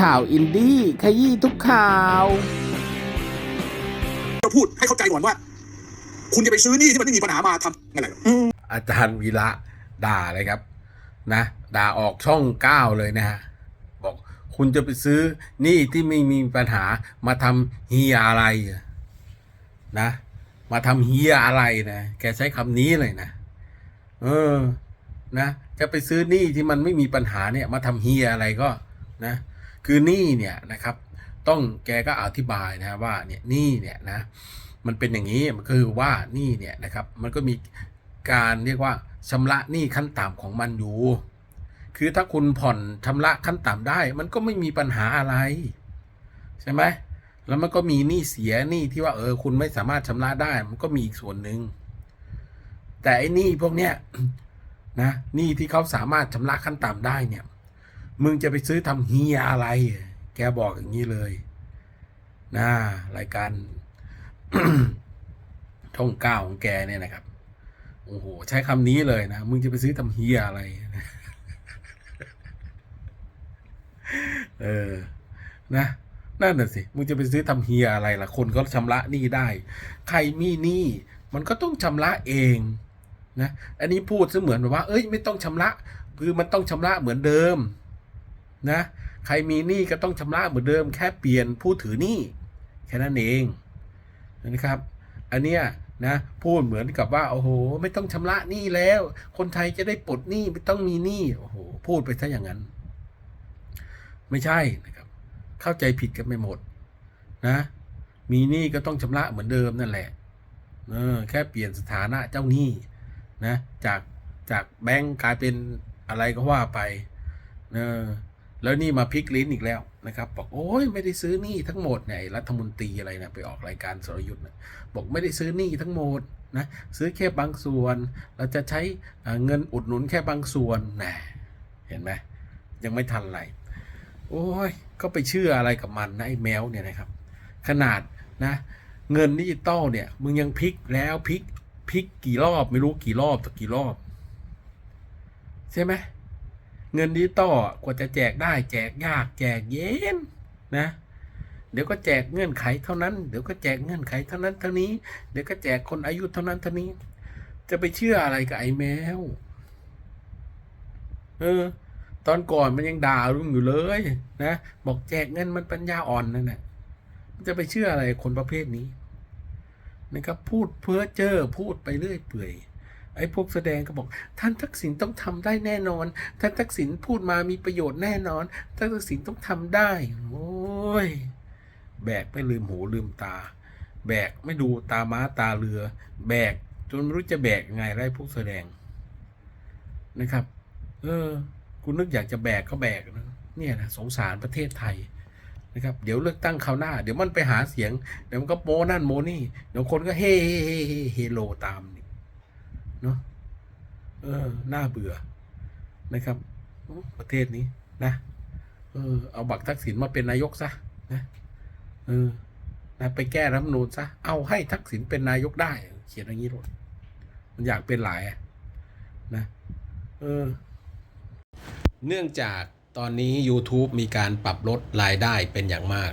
ข่าวอินดี้ขยี้ทุกข่าวก็พูดให้เข้าใจก่อนว่า คุณจะไปซื้อหนี้ที่มันไม่มีปัญหามาทำอะไรหรออาจารย์วีระด่าเลยครับ นะ ด่าออกช่องเก้าเลยนะฮะบอกคุณจะไปซื้อหนี้ที่ไม่มีปัญหามาทำเฮียอะไรนะ มาทำเฮียอะไรนะแกใช้คำนี้เลยนะเออ นะ จะไปซื้อหนี้ที่มันไม่มีปัญหาเนี่ย มาทำเฮียอะไรก็ นะ คือหนี้เนี่ยนะครับต้องแกก็อธิบายนะว่าเนี่ยหนี้เนี่ยนะมันเป็นอย่างนี้มันคือว่าหนี้เนี่ยนะครับมันก็มีการเรียกว่าชำระหนี้ขั้นต่ำของมันอยู่ คือถ้าคุณผ่อนชำระขั้นต่ำได้ มันก็ไม่มีปัญหาอะไรใช่ไหมแล้วมันก็มีหนี้เสียหนี้ที่ว่าเออคุณไม่สามารถชำระได้ มันก็มีอีกส่วนหนึ่งแต่ไอ้หนี้พวกเนี้ยนะหนี้ที่เขาสามารถชำระขั้นต่ำได้เนี่ย มึงจะไปซื้อทำเฮียอะไร แกบอกอย่างนี้เลยนะรายการช่องเก้าของแกเนี่ยนะครับ โอ้โห ใช้คำนี้เลยนะ มึงจะไปซื้อทำเฮียอะไร เออ นะนั่นน่ะสิ มึงจะไปซื้อทำเฮียอะไรล่ะ คนเขาชำระหนี้ได้ ใครมีหนี้มันก็ต้องชำระเองนะ อันนี้พูดเสมือนแบบว่า เอ้ย ไม่ต้องชำระ คือมันต้องชำระเหมือนเดิม นะใครมีหนี้ก็ต้องชำระเหมือนเดิมแค่เปลี่ยนผู้ถือหนี้แค่นั้นเองนะครับ อันเนี้ยนะพูดเหมือนกับว่าโอ้โห ไม่ต้องชำระหนี้แล้ว คนไทยจะได้ปลดหนี้ไม่ต้องมีหนี้โอ้โหพูดไปซะอย่างนั้น ไม่ใช่นะครับ เข้าใจผิดกันไปหมดนะมีหนี้ก็ต้องชำระเหมือนเดิมนั่นแหละเออแค่เปลี่ยนสถานะเจ้าหนี้นะจากจากแบงก์กลายเป็นอะไรก็ว่าไปเออ แล้วนี่มาพลิกลิ้นอีกแล้วนะครับบอกโอ้ยไม่ได้ซื้อนี้ทั้งหมดเนี่ยไอ้รัฐมนตรีอะไรนะไปออกรายการสรยุทธ์นะบอกไม่ได้ซื้อนี้ทั้งหมดนะซื้อแค่บางส่วน เราจะใช้เงินอุดหนุนแค่บางส่วนแหนเห็นไหมยังไม่ทันไรโอ้ยก็ไปเชื่ออะไรกับมันนะไอ้แมวเนี่ยนะครับ ขนาดนะ เงินดิจิตอลเนี่ยมึงยังพลิกแล้วพลิกพลิกกี่รอบไม่รู้กี่รอบต่อกี่รอบ ใช่ไหม เงินดิจิตอลอะกว่าจะแจกได้ แจกยาก แจกเย็นนะ เดี๋ยวก็แจกเงื่อนไขเท่านั้น เดี๋ยวก็แจกเงื่อนไขเท่านั้นเท่านี้ เดี๋ยวก็แจกคนอายุเท่านั้นเท่านี้ จะไปเชื่ออะไรกับไอ้แมว เออ ตอนก่อนมันยังด่าลุงอยู่เลยนะ บอกแจกเงินมันปัญญาอ่อนนั่นแหละจะไปเชื่ออะไรคนประเภทนี้นะครับพูดเพ้อเจ้อพูดไปเรื่อยเปื่อย ไอ้พวกแสดงก็บอก ท่านทักษิณต้องทำได้แน่นอน ท่านทักษิณพูดมามีประโยชน์แน่นอน ท่านทักษิณต้องทำได้ โอ้ย แบกไม่ลืมหูลืมตา แบกไม่ดูตาม้าตาเรือ แบกจนไม่รู้จะแบกยังไงไรพวกแสดงนะครับ เออ คุณนึกอยากจะแบกก็แบกนะเนี่ยนะสงสารประเทศไทยนะครับ เดี๋ยวเลือกตั้งคราวหน้า เดี๋ยวมันไปหาเสียง เดี๋ยวมันก็โมนั่นโมนี่ เดี๋ยวคนก็เฮ่เฮ่เฮ่เฮ่เฮโลตามนี่ เนาะเออน่าเบื่อนะครับ ประเทศนี้นะเออเอาบักทักษิณมาเป็นนายกซะนะเออนะไปแก้รัฐมนูญซะเอาให้ทักษิณเป็นนายกได้ เขียนอย่างนี้หมดมันอยากเป็นหลายนะเออเนื่องจากตอนนี้ YouTube มีการปรับลดรายได้เป็นอย่างมาก